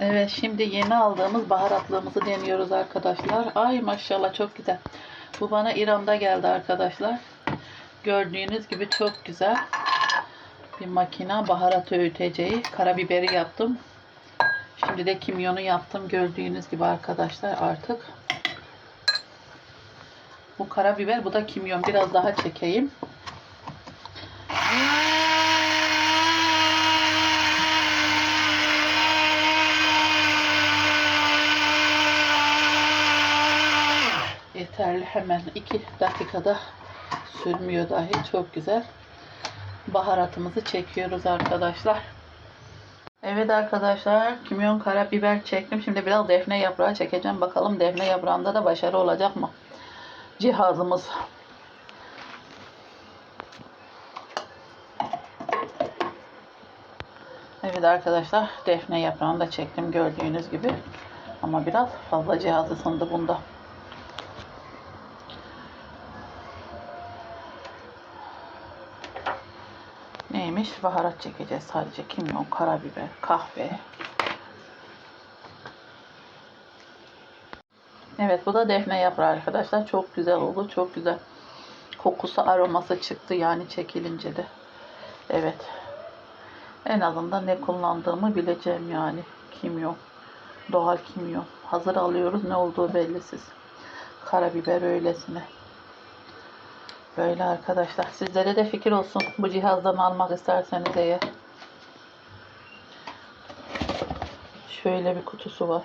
Evet şimdi yeni aldığımız baharatlığımızı deniyoruz arkadaşlar. Ay maşallah çok güzel. Bu bana İran'da geldi arkadaşlar. Gördüğünüz gibi çok güzel. Bir makina baharat öğüteceği. Karabiberi yaptım. Şimdi de kimyonu yaptım. Gördüğünüz gibi arkadaşlar artık. Bu karabiber bu da kimyon. Biraz daha çekeyim. Yeterli hemen 2 dakikada sürmüyor dahi çok güzel. Baharatımızı çekiyoruz arkadaşlar. Evet arkadaşlar kimyon karabiber çektim. Şimdi biraz defne yaprağı çekeceğim. Bakalım defne yaprağında da başarı olacak mı? Cihazımız. Evet arkadaşlar defne yaprağını da çektim gördüğünüz gibi. Ama biraz fazla cihaz ısındı bunda. Neymiş? Baharat çekeceğiz sadece. Kimyon, karabiber, kahve. Evet bu da defne yaprağı arkadaşlar. Çok güzel oldu. Çok güzel. Kokusu aroması çıktı yani çekilince de. Evet. En azından ne kullandığımı bileceğim yani. Kimyon. Doğal kimyon. Hazır alıyoruz. Ne olduğu bellisiz. Karabiber öylesine. Böyle arkadaşlar. Sizlere de fikir olsun. Bu cihazdan almak isterseniz eğer. Şöyle bir kutusu var.